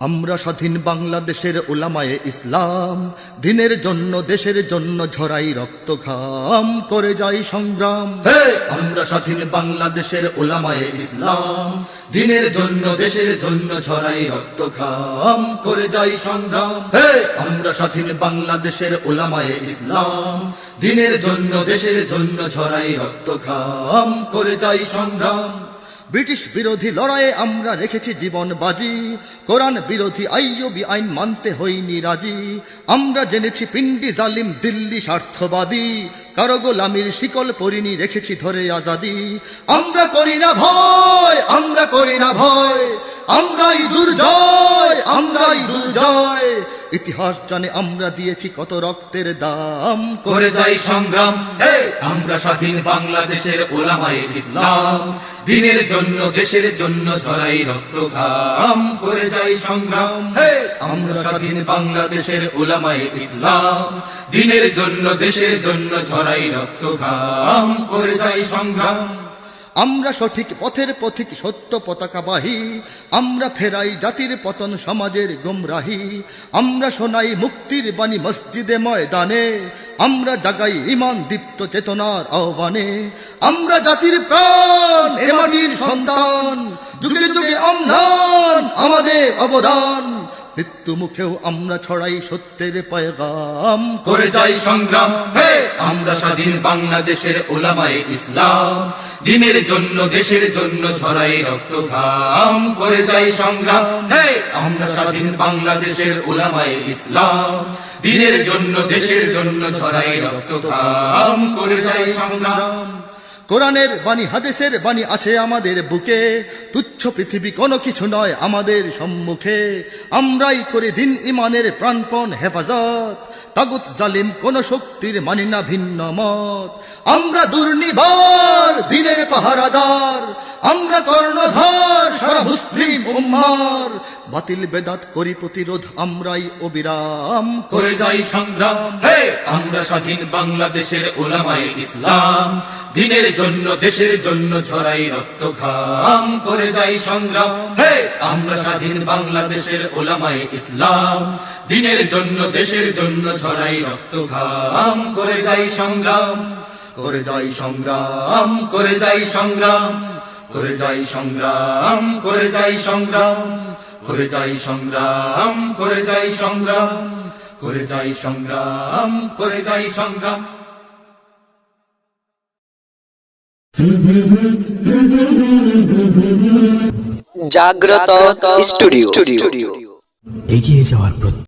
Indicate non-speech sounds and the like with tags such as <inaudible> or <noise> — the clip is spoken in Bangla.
আমরা স্বাধীন বাংলাদেশের ওলামায়ে ইসলাম দিনের জন্য দেশের জন্য ঝরাই রক্ত ঘাম করে যাই সংগ্রাম! আমরা স্বাধীন বাংলাদেশের ওলামায়ে ইসলাম দিনের জন্য দেশের জন্য ঝরাই রক্ত ঘাম করে যাই সংগ্রাম! আমরা স্বাধীন বাংলাদেশের ওলামায়ে ইসলাম দিনের জন্য দেশের জন্য ঝরাই রক্ত ঘাম করে যাই সংগ্রাম ব্রিটিশ বিরোধী লড়াইয়ে আমরা রেখেছি জীবন বাজি। কোরআন বিরোধী আইয়বি আইন মানতে হইনি রাজি। আমরা জেনেছি পিন্ডি জালিম দিল্লি স্বার্থবাদী। কারও গোলামির শিকল পরিনি রেখেছি ধরে আজাদি। আমরা করি না ভয়, আমরা করি না ভয়। আমরাই দুর্জয় আমরাই দুর্জয়। ইতিহাস জানে আমরা দিয়েছি কত রক্তের দাম। করে যাই সংগ্রাম! আমরা স্বাধীন বাংলাদেশের ওলামায়ে ইসলাম। দিনের জন্য, দেশের জন্য ছড়াই রক্ত ঘাম করে যাই সংগ্রাম! আমরা স্বাধীন বাংলাদেশের ওলামায়ে ইসলাম। দিনের জন্য, দেশের জন্য ছড়াই রক্ত ঘাম করে যাই সংগ্রাম। আমরা সঠিক পথের পথিক সত্য পতাকাবাহী, আমরা ফেরাই জাতির পতন সমাজের গুমরাহি, আমরা শোনাই মুক্তির বাণী মসজিদে ময়দানে, আমরা জাগাই ইমান দীপ্ত চেতনার আহ্বানে, আমরা জাতির প্রাণ সন্তান, যুগে যুগে অম্লান আমাদের অবদান। মৃত্যু মুখেও আমরা ছড়াই সত্যের পয়গাম। করে যাই সংগ্রাম। আমরা স্বাধীন বাংলাদেশের ওলামায়ে ইসলাম। দিনের জন্য দেশের জন্য ছড়াই রক্ত ঘাম করে যাই সংগ্রাম। আমরা স্বাধীন বাংলাদেশের ওলামায়ে ইসলাম। দিনের জন্য দেশের জন্য ছড়াই রক্ত ঘাম করে যাই সংগ্রাম। কোরআনের বাণী হাদেশের বাণী আছে আমাদের বুকে। তুচ্ছ পৃথিবী কোনো কিছু নয় আমাদের সম্মুখে। আমরাই করে দিন ইমানের প্রাণপণ হেফাজত। তাগুত জালিম কোন শক্তির মানি না ভিন্ন মত। আমরা দুর্নিবার দিনের পাহারাদার। আমরা কর্ণধার সারা মুসলিম উম্মার। বাতিল বেদাত করি প্রতিরোধ আমরাই অবিরাম। করে যাই সংগ্রাম। আমরা স্বাধীন বাংলাদেশের ওলামায়ে ইসলাম। দিনের জন্য, দেশের জন্য ছড়াই রক্ত ঘাম করে যাই সংগ্রাম। হে, আমরা স্বাধীন বাংলাদেশের ওলামায়ে ইসলাম। দিনের জন্য, দেশের জন্য ছড়াই রক্ত ঘাম করে যাই সংগ্রাম, করে যাই সংগ্রাম, করে যাই সংগ্রাম। করে যাই সংগ্রাম, করে যাই সংগ্রাম। করে যাই সংগ্রাম, করে যাই সংগ্রাম। করে যাই সংগ্রাম, করে যাই সংগ্রাম। <laughs> জাগ্রত স্টুডিও এগিয়ে যাওয়ার প্রত্যয়